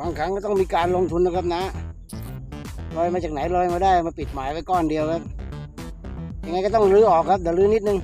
บางครั้งก็ต้องมีการลงทุนนะครับนะลอยมาจากไหนลอยมาได้มาปิดหมายไว้ก้อนเดียวครับยังไงก็ต้องรื้อออกครับเดี๋ยวรื้อนิดนึง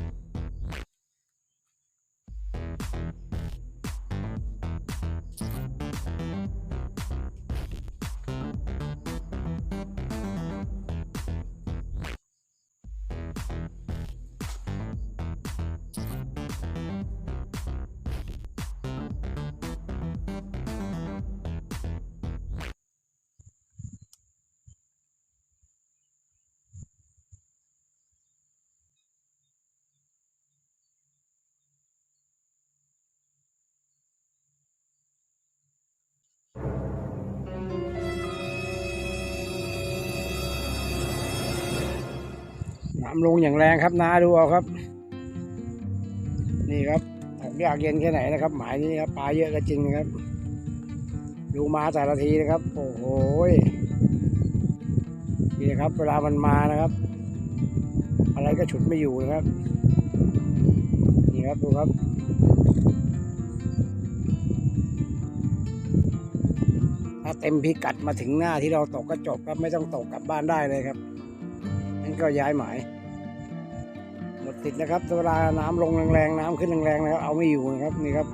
น้ำลงอย่างแรงครับนาดูเอาครับ นี่ครับตกยากเย็นแค่ไหนนะครับ หมายนี้ครับปลาเยอะก็จริงนะครับ ดูมาแต่ละทีนะครับ โอ้โหนี่นะครับ เวลามันมานะครับ อะไรก็ฉุดไม่อยู่นะครับ นี่ครับดูครับถ้าเต็มพิกัดมาถึงหน้าที่เราตกก็จบครับไม่ต้องตกกลับบ้านได้เลยครับนั่นก็ย้ายหมาย ติดนะครับเวลาน้ำลงแรงๆน้ำขึ้นแรงๆนะครับเอาไม่อยู่นะครับนี่ครับ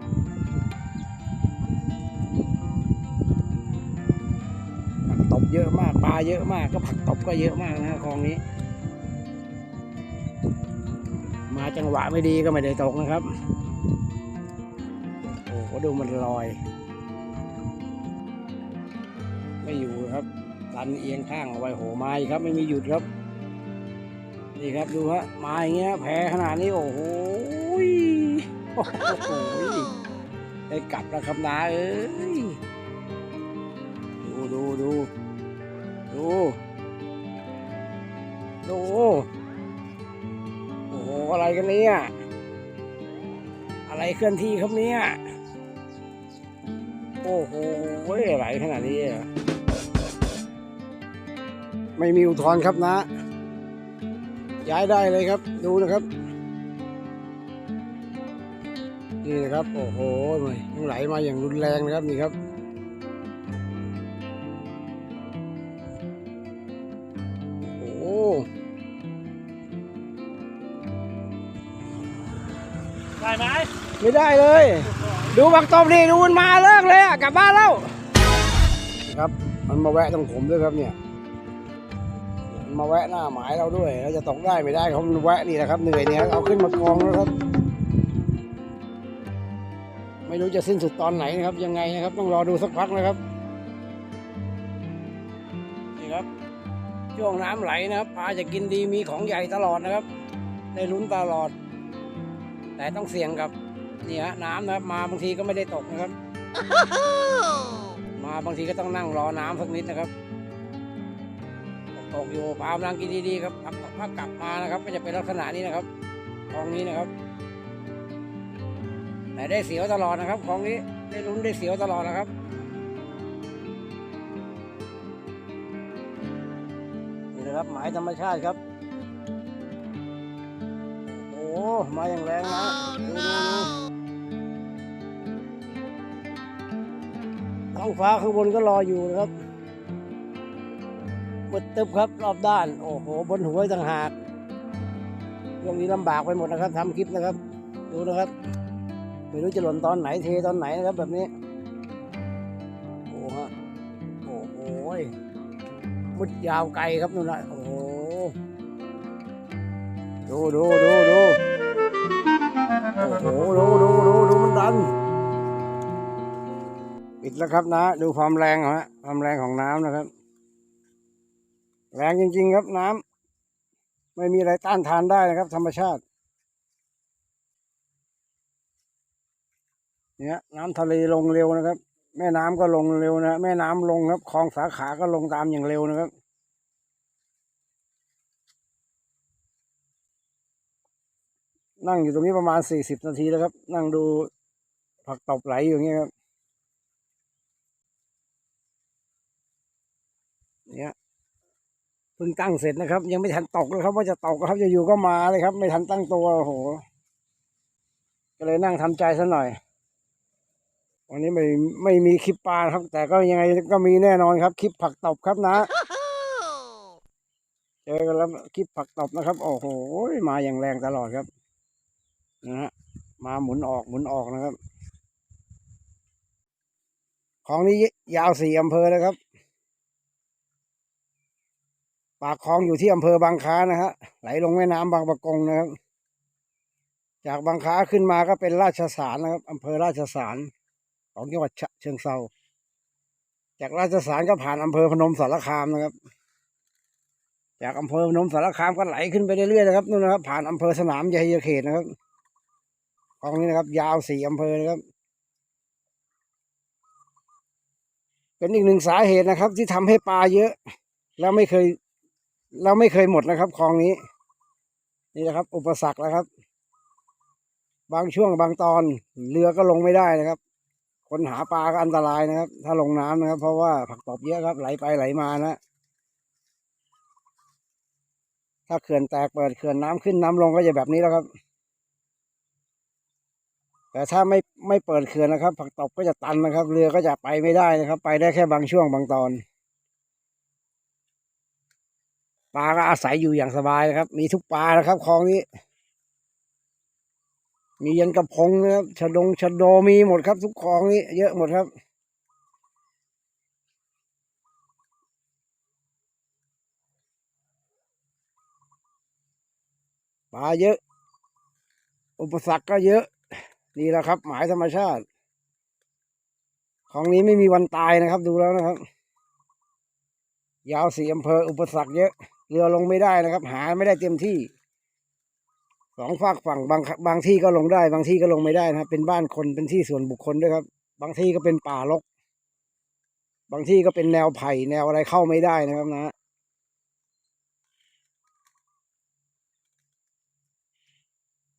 ผักตบเยอะมากปลาเยอะมากก็ผักตบก็เยอะมากนะคลองนี้ มาจังหวะไม่ดีก็ไม่ได้ตกนะครับโอ้โหดูมันลอย ไม่อยู่ครับดันเอียงข้างเอาไว้โหมาอีกครับไม่มีหยุดครับ นี่ครับดูฮะมาอย่างเงี้ยแพ้ขนาดนี้โอ้โหได้กลับแล้วครับนาเอ้ยดูดูดูดูดูโอ้โหอะไรกันเนี่ยอะไรเคลื่อนที่ครับเนี่ยโอ้โหไหลขนาดนี้ไม่มีอุทธรณ์ครับนะ ย้ายได้เลยครับ ดูนะครับ นี่นะครับ โอ้โหมันไหลมาอย่างรุนแรงนะครับนี่ครับโอ้ได้ไหมไม่ได้เลย ดูบักตบดิดูมันมาเลิกเลยอะกลับบ้านแล้วครับ มันมาแวะตรงผมด้วยครับเนี่ย มันมาแวะหน้าหมายเราด้วยเราจะตกได้ไม่ได้เขามันแวะนี่นะครับเหนื่อยเนี่ยเอาขึ้นมากองแล้วครับ ไม่รู้จะสิ้นสุดตอนไหนนะครับ ยังไงนะครับ ต้องรอดูสักพักนะครับนี่ครับช่วงน้ำไหลนะครับปลาจะกินดีมีของใหญ่ตลอดนะครับได้ลุ้นตลอด แต่ต้องเสี่ยงกับนี่ฮะน้ำนะครับมาบางทีก็ไม่ได้ตกนะครับ มาบางทีก็ต้องนั่งรอน้ำสักนิดนะครับ ตกอยู่ปลากำลังกินดีๆครับพักพักกลับมานะครับ ก็จะเป็นลักษณะนี้นะครับคลองนี้นะครับ แต่ได้เสียวตลอดนะครับคลองนี้ได้ลุ้นได้เสียวตลอดนะครับนี่นะครับหมายธรรมชาติครับโอ้โหมาอย่างแรงนะดูดูดูท้องฟ้าข้างบนก็รออยู่นะครับ มืดตึบครับรอบด้าน โอ้โห บนหัวต่างหากช่วงนี้ลำบากไปหมดนะครับทำคลิปนะครับ ดูนะครับ ไม่รู้จะหล่นตอนไหนเทตอนไหนนะครับ แบบนี้โอ้ฮะโอ้โหมุดยาวไกลครับนู่นนะโอ้โหดูดูดูดูโอ้โหดูดูดูดูมันดันปิดแล้วครับนะ ดูความแรงฮะความแรงของน้ำนะครับ แรงจริง ๆ ครับน้ำไม่มีอะไรต้านทานได้นะครับ ธรรมชาติ เนี่ยน้ำทะเลลงเร็วนะครับ แม่น้ำก็ลงเร็วนะแม่น้ำลงครับคลองสาขาก็ลงตามอย่างเร็วนะครับนั่งอยู่ตรงนี้ประมาณสี่สิบนาทีแล้วครับ นั่งดูผักตบไหลอยู่อย่เงี้ยครับ เนี่ย เพิ่งตั้งเสร็จนะครับ ยังไม่ทันตกเลยครับ ว่าจะตกครับจะอยู่ก็มาเลยครับ ไม่ทันตั้งตัวโอ้โหก็เลยนั่งทำใจซะหน่อย วันนี้ไม่ไม่มีคลิปปลาครับ แต่ก็ยังไงก็มีแน่นอนครับ คลิปผักตบครับนะเจอกันแล้วคลิปผักตบนะครับ โอ้โหมาอย่างแรงตลอดครับนะฮะมาหมุนออกหมุนออกนะครับ ของนี้ยาวสี่อำเภอนะครับ ปากคลองอยู่ที่อำเภอบางค้านะฮะไหลลงแม่น้ำบางประกงนะครับ จากบางค้าขึ้นมาก็เป็นราชสารนะครับอำเภอราชสารของจังหวัดฉะเชิงเซาจากราชสารก็ผ่านอำเภอพนมสารคามนะครับ จากอำเภอพนมสารคามก็ไหลขึ้นไปเรื่อยๆนะครับนู่นนะครับ ผ่านอำเภอสนามชัยเขตนะครับคลองนี้นะครับ ยาวสี่อำเภอนะครับ เป็นอีกหนึ่งสาเหตุนะครับ ที่ทำให้ปลาเยอะ แล้วไม่เคย แล้วไม่เคยหมดนะครับคลองนี้ นี่นะครับ อุปสรรคนะครับ บางช่วงบางตอนเรือก็ลงไม่ได้นะครับ คนหาปลาก็อันตรายนะครับ ถ้าลงน้ำนะครับ เพราะว่าผักตบเยอะครับ ไหลไปไหลมานะถ้าเขื่อนแตกเปิดเขื่อนน้ำขึ้นน้ำลงก็จะแบบนี้แล้วครับ แต่ถ้าไม่ไม่เปิดเขื่อนนะครับ ผักตบก็จะตันนะครับ เรือก็จะไปไม่ได้นะครับ ไปได้แค่บางช่วงบางตอน ปลาก็อาศัยอยู่อย่างสบายนะครับ มีทุกปลานะครับคลองนี้ มียันกระพงนะครับชะดงชะโดมีหมดครับ ทุกคลองนี้ เยอะหมดครับปลาเยอะ อุปสรรคก็เยอะนี่แหละครับ หมายธรรมชาติ ของนี้ไม่มีวันตายนะครับ ดูแล้วนะครับ ยาวสี่อำเภออุปสรรคเยอะ เรือลงไม่ได้นะครับ หาไม่ได้เต็มที่สองฝากฝั่งบางบางที่ก็ลงได้ บางที่ก็ลงไม่ได้นะครับ เป็นบ้านคนเป็นที่ส่วนบุคคลด้วยครับ บางที่ก็เป็นป่ารก บางที่ก็เป็นแนวไผ่แนวอะไรเข้าไม่ได้นะครับนะ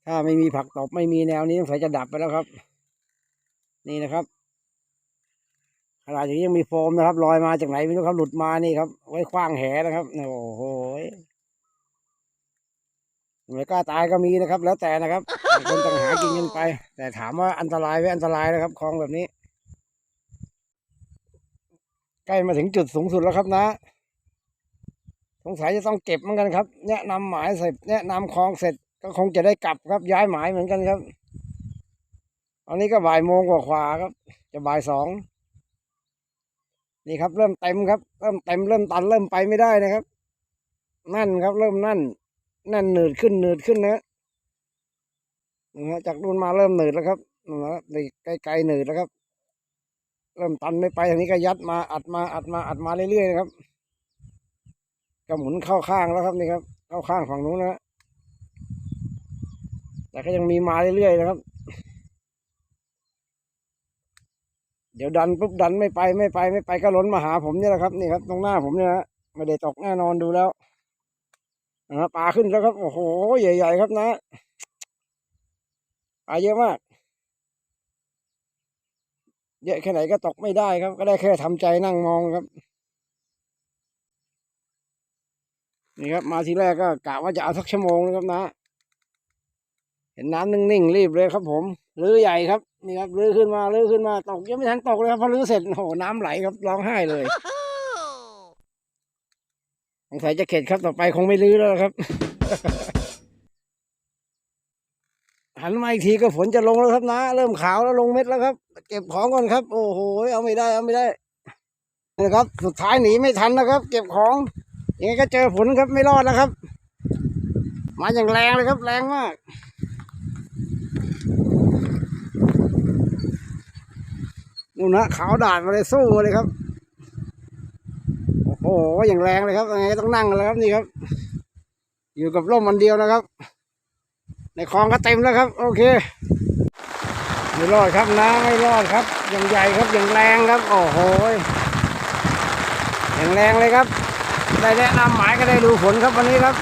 ถ้าไม่มีผักตบไม่มีแนวนี้สงสัยจะดับไปแล้วครับ นี่นะครับ ขนาดอย่างนี้ยังมีโฟมนะครับลอยมาจากไหนไม่รู้ครับหลุดมานี่ครับ ไว้คว้างแหนะครับโอ้โหหน่วยกล้าตายก็มีนะครับ แล้วแต่นะครับคนต่างหากินกันไป แต่ถามว่าอันตรายไหมอันตรายนะครับคลองแบบนี้ ใกล้มาถึงจุดสูงสุดแล้วครับนะสงสัยจะต้องเก็บเหมือนกันครับ แนะนำหมายเสร็จแนะนำคลองเสร็จก็คงจะได้กลับครับย้ายหมายเหมือนกันครับอันนี้ก็บ่ายโมงกว่าๆครับ จะบ่ายสอง นี่ครับ เริ่มเต็มครับ เริ่มเต็มเริ่มตันเริ่มไปไม่ได้นะครับ นั่นครับ เริ่มนั่น นั่นหนืดขึ้นหนืดขึ้นนะนะฮะจากนู่นมาเริ่มหนืดแล้วครับนะฮะไกลๆหนืดแล้วครับ เริ่มตันไม่ไปทางนี้ก็ยัดมาอัดมาอัดมาอัดมาเรื่อยๆนะครับก็หมุนเข้าข้างแล้วครับนี่ครับ เข้าข้างฝั่งนู้นนะฮะแต่ก็ยังมีมาเรื่อยๆนะครับ เดี๋ยวดันปุ๊บดันไม่ไปไม่ไปไม่ไปก็ล้นมาหาผมเนี่ยแหละครับนี่ครับ ตรงหน้าผมเนี่ยฮะไม่ได้ตกแน่นอนดูแล้วนะปลาขึ้นแล้วครับ โอ้โห ใหญ่ ๆ ครับนะปลาเยอะมากเยอะแค่ไหนก็ตกไม่ได้ครับ ก็ได้แค่ทำใจนั่งมองครับ นี่ครับ มาทีแรกก็กะว่าจะเอาสักชั่วโมงนะครับนะ เห็นน้ำนิ่งๆรีบเลยครับ ผมรื้อใหญ่ครับนี่ครับรื้อขึ้นมารื้อขึ้นมาตกยังไม่ทันตกเลยครับพอรื้อเสร็จโอ้โหน้ำไหลครับร้องไห้เลยสงสัยจะเข็ดครับต่อไปคงไม่รื้อแล้วครับหันมาอีกทีก็ฝนจะลงแล้วครับนะเริ่มขาวแล้วลงเม็ดแล้วครับ เก็บของก่อนครับ โอ้โหเอาไม่ได้เอาไม่ได้นะครับ สุดท้ายหนีไม่ทันนะครับ เก็บของยังไงก็เจอฝนครับไม่รอดแล้วครับ มาอย่างแรงเลยครับ แรงมาก นู่นนะขาวด่านมาเลยสู้เลยครับ โอ้โหอย่างแรงเลยครับยังไงต้องนั่งกันแล้วครับนี่ครับ อยู่กับร่มมันเดียวนะครับ ในคลองก็เต็มแล้วครับ โอเคไม่รอดครับนะไม่รอดครับอย่างใหญ่ครับอย่างแรงครับ โอ้โหอย่างแรงเลยครับ ได้แนะนำหมายก็ได้ดูฝนครับวันนี้ครับ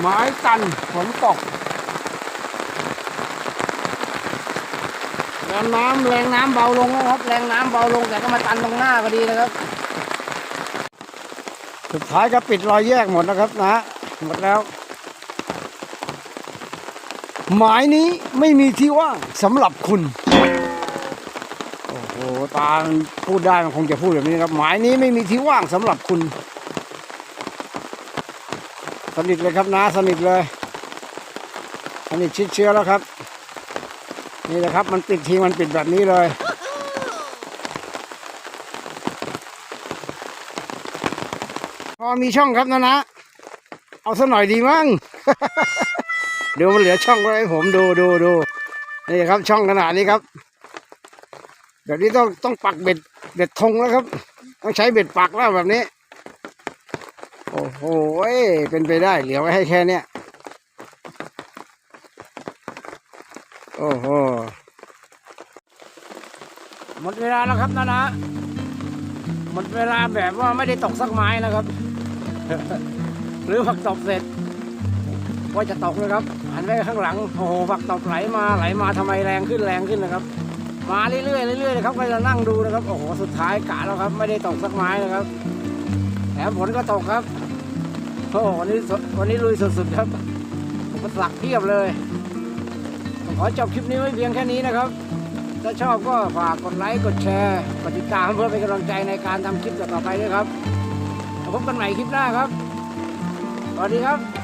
หมายตันฝนตก แรงน้ำแรงน้ำเบาลงนะครับแรงน้ำเบาลงแต่ก็มาตันตรงหน้าพอดีนะครับสุดท้ายก็ปิดรอยแยกหมดนะครับนะ หมดแล้ว หมายนี้ไม่มีที่ว่างสำหรับคุณ โอ้โหตาพูดได้มันคงจะพูดแบบนี้ครับ หมายนี้ไม่มีที่ว่างสำหรับคุณ สนิทเลยครับนะสนิทเลยสนิทชิดเชื้อแล้วครับ นี่แหละครับ มันปิดทีมันปิดแบบนี้เลยพอมีช่องครับนะนะ เอาซะหน่อยดีมั้งเดี๋ยวมันเหลือช่องไว้ให้ผมดูดูดูนี่ครับ ช่องขนาดนี้ครับแบบนี้ต้องต้องปักเบ็ดเบ็ดธงแล้วครับ ต้องใช้เบ็ดปักแล้วแบบนี้ โอ้โหเป็นไปได้เหลือไว้ให้แค่เนี้ย โอ้โห หมดเวลาแล้วครับนะนะ หมดเวลาแบบว่าไม่ได้ตกสักไม้นะครับ หรือผักตบเสร็จว่าจะตกเลยครับหันไปข้างหลังโอ้โหผักตบไหลมาไหลมาทำไมแรงขึ้นแรงขึ้นนะครับ มาเรื่อยๆเรื่อยๆเลยครับก็จะนั่งดูนะครับโอ้โหสุดท้ายกะแล้วครับ ไม่ได้ตกสักไม้นะครับแถมฝนก็ตกครับโอ้โหวันนี้วันนี้ลุยสุดๆครับอุปสรรคเพียบเลย ขอจบคลิปนี้ไว้เพียงแค่นี้นะครับ ถ้าชอบก็ฝากกดไลค์ กดแชร์กดติดตามเพื่อเป็นกำลังใจในการทำคลิปต่อไปด้วยครับพบกันใหม่คลิปหน้าครับ สวัสดีครับ